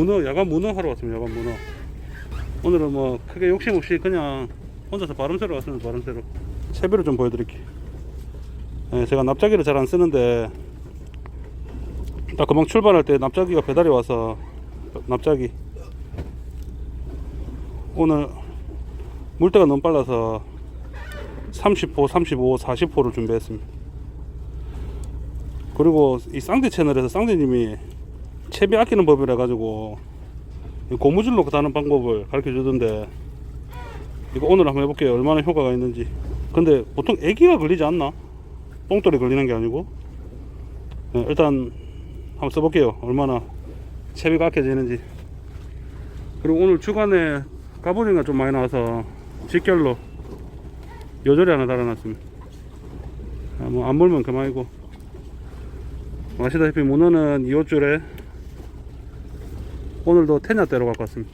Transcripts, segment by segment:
문어 야간 문어 하러 왔습니다 야간 문어. 오늘은 뭐 크게 욕심 없이 그냥 혼자서 바람 쐬러 왔습니다 바람 쐬러. 채비를 좀 보여드릴게요. 예, 제가 납작이를 잘 안 쓰는데 딱 금방 출발할 때 납작이가 배달이 와서 납작이. 오늘 물때가 너무 빨라서 30호, 35, 40호를 준비했습니다. 그리고 이 쌍대 채널에서 쌍대님이 채비 아끼는 법이라 가지고 이 고무줄로 다는 방법을 가르쳐 주던데 이거 오늘 한번 해볼게요. 얼마나 효과가 있는지. 근데 보통 애기가 걸리지 않나? 뽕돌이 걸리는 게 아니고. 네, 일단 한번 써볼게요. 얼마나 채비가 아껴지는지. 그리고 오늘 주간에 까보니가 좀 많이 나와서 직결로 요절이 하나 달아놨습니다. 아, 뭐안 물면 그만이고. 아시다시피 문어는 2호줄에 오늘도 테냐대로 갖고 왔습니다.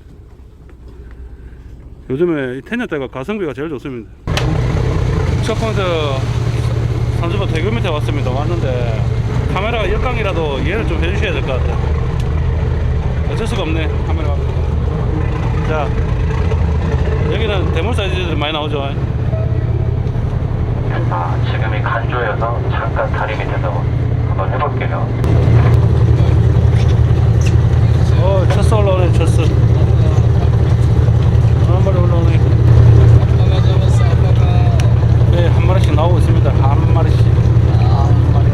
요즘에 이 테냐대가 가성비가 제일 좋습니다. 첫 번째 산주바 대교 밑에 왔습니다. 왔는데 카메라가 역광이라도 이해를 좀 해주셔야 될 것 같아요. 어쩔 수가 없네 카메라가. 자 여기는 대물 사이즈들이 많이 나오죠. 아, 지금이 간조여서 잠깐 다리 밑에서 한번 해볼게요. 어, 첫스 올라오네, 첫스. 한 마리 올라오네. 네, 한 마리씩 나오고 있습니다. 한 마리씩. 한 마리.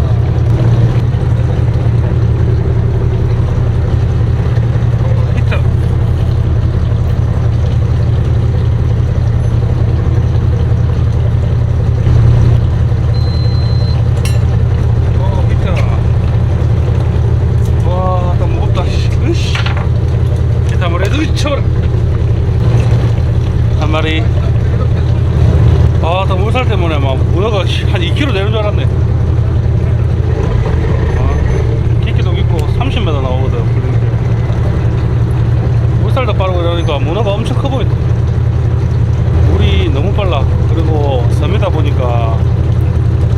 히트. 어, 히트. 와, 또 무겁다. 씨. 으씨. 기타 머리 으이 쳐라. 한 마리. 아, 또 물살 때문에 막 문어가 씨, 한 2kg 되는 줄 알았네. 아, 키키도 있고 30m 나오거든. 불리는데. 물살도 빠르고 엄청 커 보인다. 물이 너무 빨라. 그리고 섬이다 보니까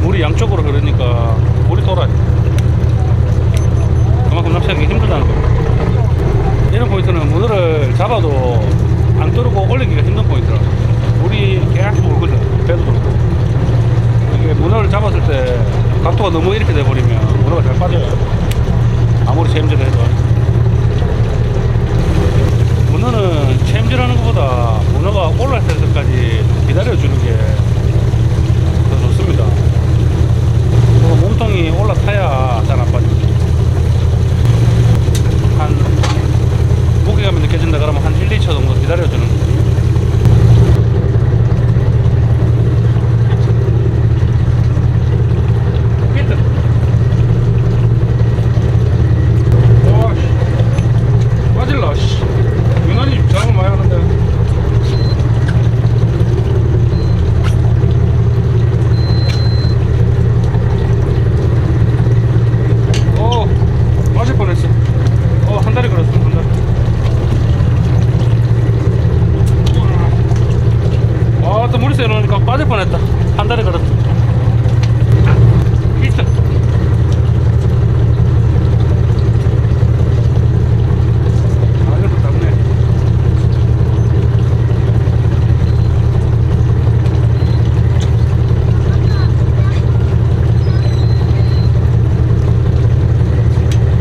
물이 양쪽으로 흐르니까 물이 돌아요. 그만큼 낚시하기 힘들다는 거예요. 이런 포인트는 문어를 잡아도 안 뚫고 올리기가 힘든 포인트라. 물이 계속 오거든. 배도 돌고. 이게 문어를 잡았을 때 각도가 너무 이렇게 돼버리면 문어가 잘 빠져요. 아무리 챔질을 해도. 문어는 챔질하는 것보다 문어가 올라올 때까지 기다려주는 게 더 좋습니다. 그리고 몸통이 올라타야 잘 안 빠지죠. 한 무게감이 느껴진다 그러면 한 1, 2초 정도 기다려주는 거예요. 히트. 와, 씨. 빠질라, 씨. 유난히 잘못 많이 하는데. 오, 빠질 뻔했어. 어, 한 다리 걸었어, 한 다리. 아, 또 물이 세놓으니까 빠질 뻔했다. 한 다리 걸었어. 히트. 아, 이것도 작네.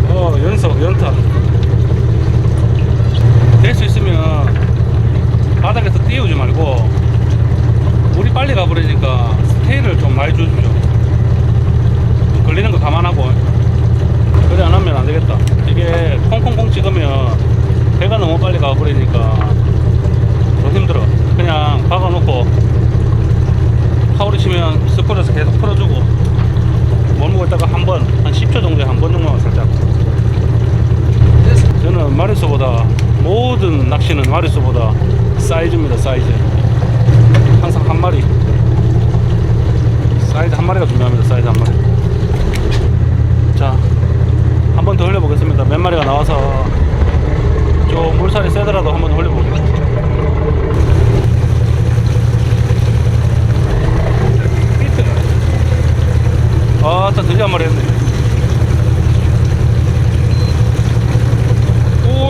어, 연속, 연타. 될 수 있으면 바닥에서 띄우지 말고 물이 빨리 가버리니까 좀 많이 주십시오. 걸리는 거 감안하고. 그래 안 하면 안 되겠다. 이게 콩콩콩 찍으면 배가 너무 빨리 가버리니까 더 힘들어. 그냥 박아놓고 파우리 치면 스프에서 계속 풀어주고 머무고 있다가 한 번, 한 10초 정도에 한 번 정도만 살짝. 저는 마리수보다 모든 낚시는 마리수보다 사이즈입니다 사이즈 항상 한 마리 사이즈 한 마리가 중요합니다 사이즈 한 마리. 자 한 번 더 흘려보겠습니다. 몇 마리가 나와서 좀 물살이 세더라도 한 번 더 흘려보겠습니다. 아따 드디어 한 마리 했네.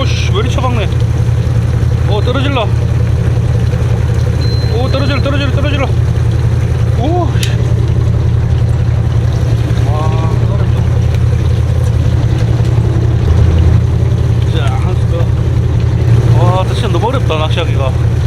오씨 왜 이리 쳐박네? 오 떨어질라 오 떨어질 떨어질 떨어질라 오 진짜 너무 어렵다 낚시하기가.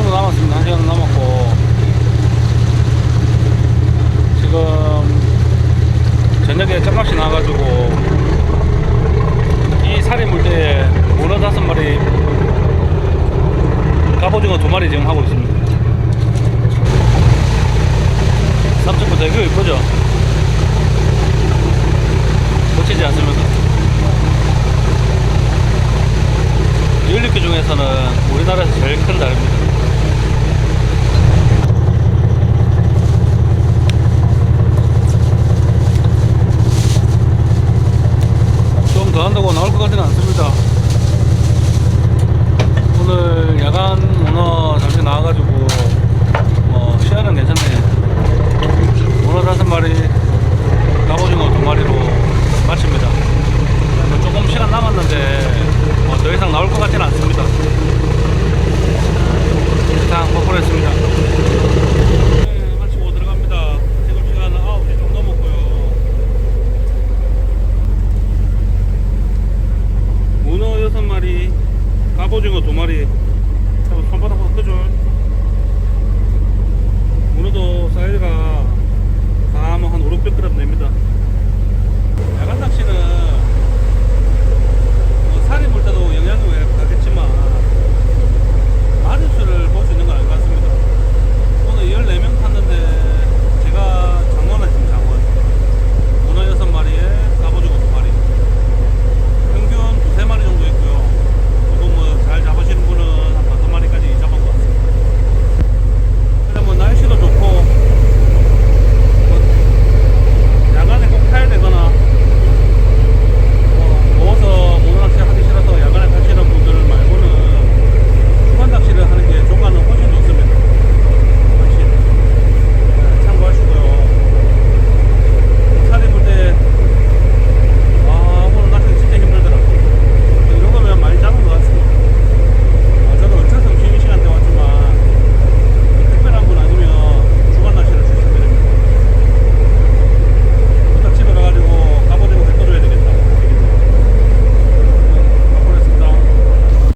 정도 남았습니다. 한 시간 남았고 지금 저녁에 짬밥이 나가지고 이 살이 물때 문어 다섯 마리 갑오징어 두 마리 지금 하고 있습니다. 삼척도 되게 예쁘죠? 고치지 않으면서 율리크 중에서는 우리나라에서 제일 큰 달입니다.